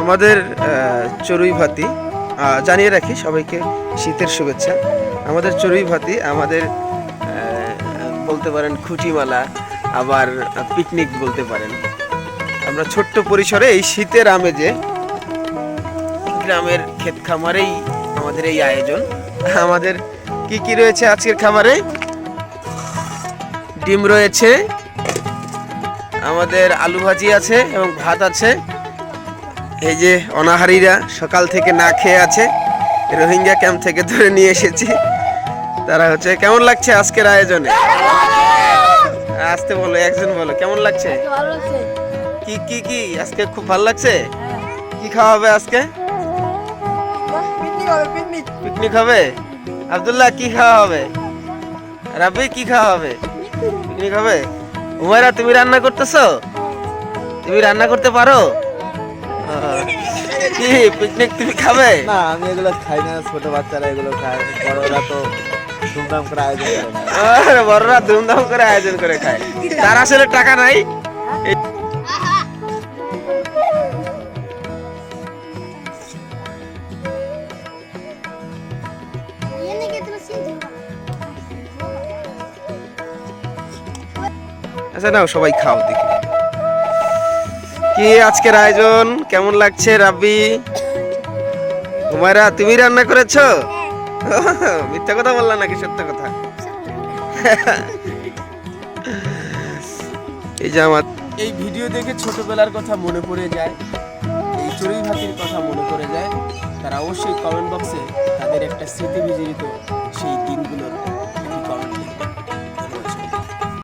আমাদের চড়ুই ভাতি জানিয়ে রাখি সবাইকে শীতের শুভেচ্ছা। আমাদের চড়ুই ভাতি আমাদের বলতে পারেন খুঁটিমালা, আবার পিকনিক বলতে পারেন। আমরা ছোট্ট পরিসরে এই শীতের আমেজে গ্রামের ক্ষেত খামারেই আমাদের এই আয়োজন। আমাদের কি কি রয়েছে আজকের খাবারে ডিম রয়েছে, আমাদের আলু ভাজি আছে এবং ভাত আছে। এই যে অনাহারীরা সকাল থেকে না খেয়ে আছে রোহিঙ্গা ক্যাম্প থেকে ধরে নিয়ে এসেছি। তারা হচ্ছে কেমন লাগছে আজকের আয়োজনে? আসতে বলো একজন বলো কেমন লাগছে? কি কি কি? আজকে খুব ভালো লাগছে? কি খাওয়া হবে আজকে? পিকনিক হবে আবদুল্লাহ কি খাওয়া হবে? রাবি কি খাওয়া হবে? পিকনিক হবে? উমাইরা তুমি রান্না করতেছো? তুমি রান্না করতে পারো? কি পিকনিক তুমি খাবে? না আমি এগুলো খাই না ছোট বাচ্চারা এগুলো খায়। বড়রা তো ধুমধাম করে আয়োজন করে বড়রা ধুমধাম করে আয়োজন করে খায়। তার আসলে টাকা নাই। আচ্ছা নাও সবাই খাও দেখি। কি আজকের আয়োজন? কেমন লাগছে রাব্বি? হুমায়রা, তুমি রান্না করেছ? মিথ্যা কথা বললা নাকি? সত্য কথা। এই যে আমার এই ভিডিও দেখে ছোটবেলার কথা মনে পড়ে যায়, এই চড়ুই ভাতির কথা মনে পড়ে যায়, তারা অবশ্যই কমেন্ট বক্সে তাদের একটা স্মৃতি বিজড়িত সেই